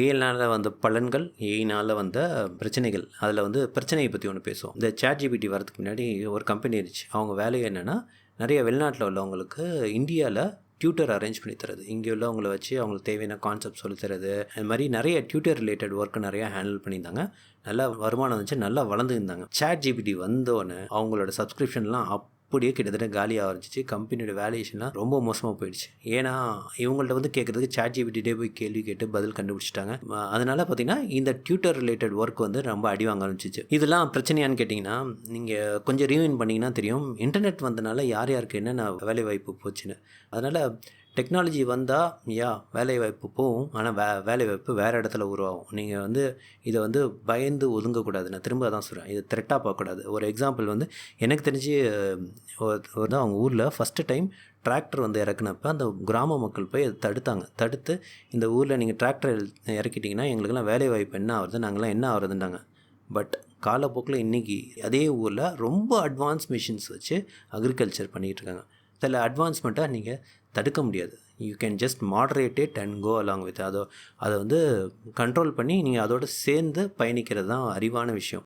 ஏஐனால் வந்த பலன்கள் ஏஐனால் வந்த பிரச்சனைகள் அதில் வந்து பிரச்சனையை பற்றி ஒன்று பேசுவோம். இந்த சேட் ஜிபிடி வரதுக்கு முன்னாடி ஒரு கம்பெனி இருந்துச்சு. அவங்க வேலையை என்னென்னா நிறைய வெளிநாட்டில் உள்ளவங்களுக்கு இந்தியாவில் டியூட்டர் அரேஞ்ச் பண்ணி தரது இங்கே உள்ளவங்கள வச்சு அவங்களுக்கு தேவையான கான்செப்ட் சொல்லி தரது அது மாதிரி நிறைய டியூட்டர் ரிலேட்டட் ஒர்க்கு நிறையா ஹேண்டில் பண்ணியிருந்தாங்க. நல்லா வருமானம் வந்துச்சு நல்லா வளர்ந்துருந்தாங்க. சேட் ஜிபிடி வந்தோடனே அவங்களோட சப்ஸ்கிரிப்ஷன்லாம் அப்படியே கிட்டத்தட்ட காலியாக ஆரம்பிச்சிச்சு. கம்பெனியோட வேல்யூஷன்லாம் ரொம்ப மோசமாக போயிடுச்சு. ஏன்னா இவங்கள்ட்ட வந்து கேட்குறதுக்கு சேட் ஜிபிடிட்டே போய் கேள்வி கேட்டு பதில் கண்டுபிடிச்சிட்டாங்க. அதனால் பார்த்தீங்கன்னா இந்த டியூட்டர் ரிலேட்டட் ஒர்க் வந்து ரொம்ப அடி வாங்க ஆரம்பிச்சிச்சு. இதெல்லாம் பிரச்சனையான்னு கேட்டிங்கன்னா நீங்கள் கொஞ்சம் ரீவைன் பண்ணிங்கன்னா தெரியும். இன்டர்நெட் வந்தனால யார் யாருக்கு என்னென்ன வேலை வாய்ப்பு போச்சுன்னு. அதனால் டெக்னாலஜி வந்தால் யா வேலைவாய்ப்பு போகும். ஆனால் வே வேலைவாய்ப்பு வேறு இடத்துல உருவாகும். நீங்கள் வந்து இதை வந்து பயந்து ஒதுங்கக்கூடாது. நான் திரும்ப தான் சொல்கிறேன் இதை த்ரெட்டாக பார்க்கக்கூடாது. ஒரு எக்ஸாம்பிள் வந்து எனக்கு தெரிஞ்சு ஒரு ஒரு தான் அவங்க ஊரில் ஃபஸ்ட்டு டைம் டிராக்டர் வந்து இறக்குனப்ப அந்த கிராம மக்கள் போய் அதை தடுத்தாங்க. தடுத்து இந்த ஊரில் நீங்கள் டிராக்டர் இறக்கிட்டிங்கன்னா எங்களுக்கெல்லாம் வேலைவாய்ப்பு என்ன ஆகுறது நாங்களாம் என்ன ஆகுறதுன்றாங்க பட் காலப்போக்கில் இன்றைக்கி அதே ஊரில் ரொம்ப அட்வான்ஸ் மிஷின்ஸ் வச்சு அக்ரிகல்ச்சர் பண்ணிகிட்டு இருக்காங்க. சில அட்வான்ஸ்மெண்ட்டாக நீங்கள் தடுக்க முடியாது. You can just moderate it and go along with அதோ அதை வந்து கண்ட்ரோல் பண்ணி நீங்கள் அதோட சேர்ந்து பயணிக்கிறது தான் அறிவான விஷயம்.